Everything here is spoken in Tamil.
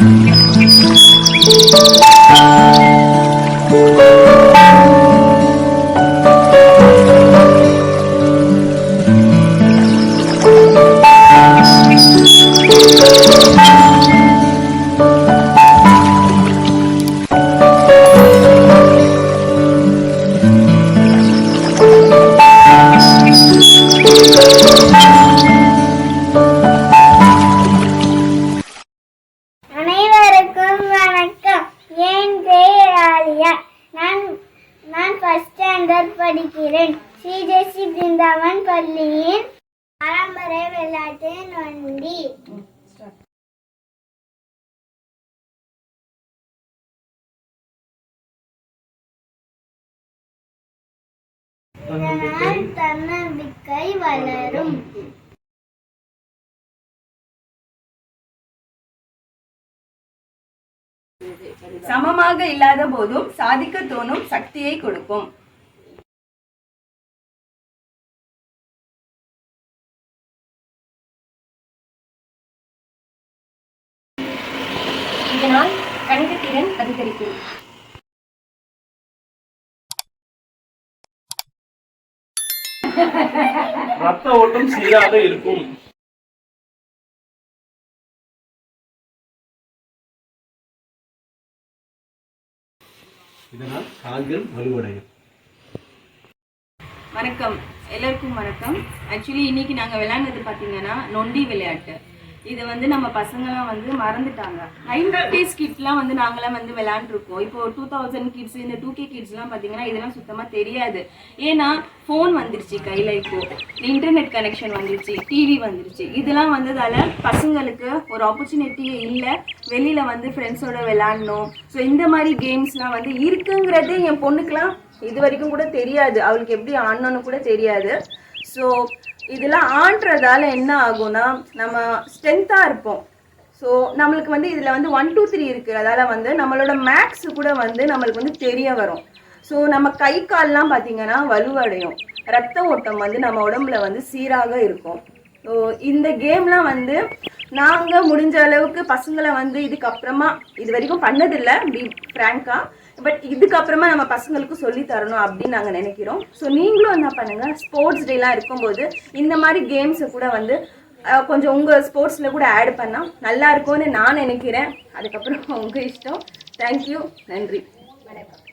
Música படிக்கிறேன். சிஜேசி பிருந்தாவன் பள்ளியின் பரம்பரை விளையாட்டு நொண்டி. இதனால் தன்னம்பிக்கை வளரும். சமமாக இல்லாத போதும் சாதிக்க தோணும் சக்தியை கொடுக்கும். இதனால் கணிதத்திறன் அதிகரிக்கும். ரத்த ஓட்டம் சீராக இருக்கும். இதனால் கால்கள் வலுவடையும். வணக்கம். எல்லாருக்கும் வணக்கம். ஆக்சுவலி இன்னைக்கு நாங்கள் விளையாடுனது பார்த்தீங்கன்னா நொண்டி விளையாட்டு. இதை வந்து நம்ம பசங்களாம் வந்து மறந்துட்டாங்க. நைன்டிஸ் கிட்ஸ்லாம் வந்து நாங்களாம் வந்து விளையாண்டுருக்கோம். இப்போ டூ தௌசண்ட் கிட்ஸ் இந்த டூ கே கிட்ஸ்லாம் பார்த்தீங்கன்னா இதெல்லாம் சுத்தமாக தெரியாது. ஏன்னா ஃபோன் வந்துருச்சு கையில் இப்போ. இன்டர்நெட் கனெக்ஷன் வந்துருச்சு டிவி வந்துருச்சு. இதெல்லாம் வந்ததால் பசங்களுக்கு ஒரு ஆப்பர்ச்சுனிட்டியே இல்லை. வெளியில் வந்து ஃப்ரெண்ட்ஸோட விளாட்ணும் ஸோ இந்த மாதிரி கேம்ஸ்லாம் வந்து இருக்குங்கிறது என் பொண்ணுக்கெலாம் இது வரைக்கும் கூட தெரியாது. அவளுக்கு எப்படி ஆடணும்னு கூட தெரியாது. ஸோ இதெல்லாம் ஆடுறதால என்ன ஆகும்னா நம்ம ஸ்ட்ரென்த்தாக இருப்போம். ஸோ நம்மளுக்கு வந்து இதில் வந்து ஒன் டூ த்ரீ இருக்குது அதால் வந்து நம்மளோட மேக்ஸ் கூட வந்து நம்மளுக்கு வந்து தெரிய வரும். ஸோ நம்ம கை கால்லாம் பார்த்தீங்கன்னா வலுவடையும். ரத்த ஓட்டம் வந்து நம்ம உடம்புல வந்து சீராக இருக்கும். ஸோ இந்த கேம்லாம் வந்து நாங்கள் முடிஞ்ச அளவுக்கு பசங்களை வந்து இதுக்கப்புறமா இது வரைக்கும் பண்ணதில்லை பி ஃப்ராங்காக பட் இதுக்கப்புறமா நம்ம பசங்களுக்கு சொல்லி தரணும் அப்படின்னு நாங்கள் நினைக்கிறோம். ஸோ நீங்களும் என்ன பண்ணுங்கள் ஸ்போர்ட்ஸ் டேலாம் இருக்கும்போது இந்த மாதிரி கேம்ஸை கூட வந்து கொஞ்சம் உங்கள் ஸ்போர்ட்ஸில் கூட ஆட் பண்ணால் நல்லா இருக்கும்னு நான் நினைக்கிறேன். அதுக்கப்புறம் உங்கள் இஷ்டம். தேங்க்யூ நன்றி. வணக்கம்.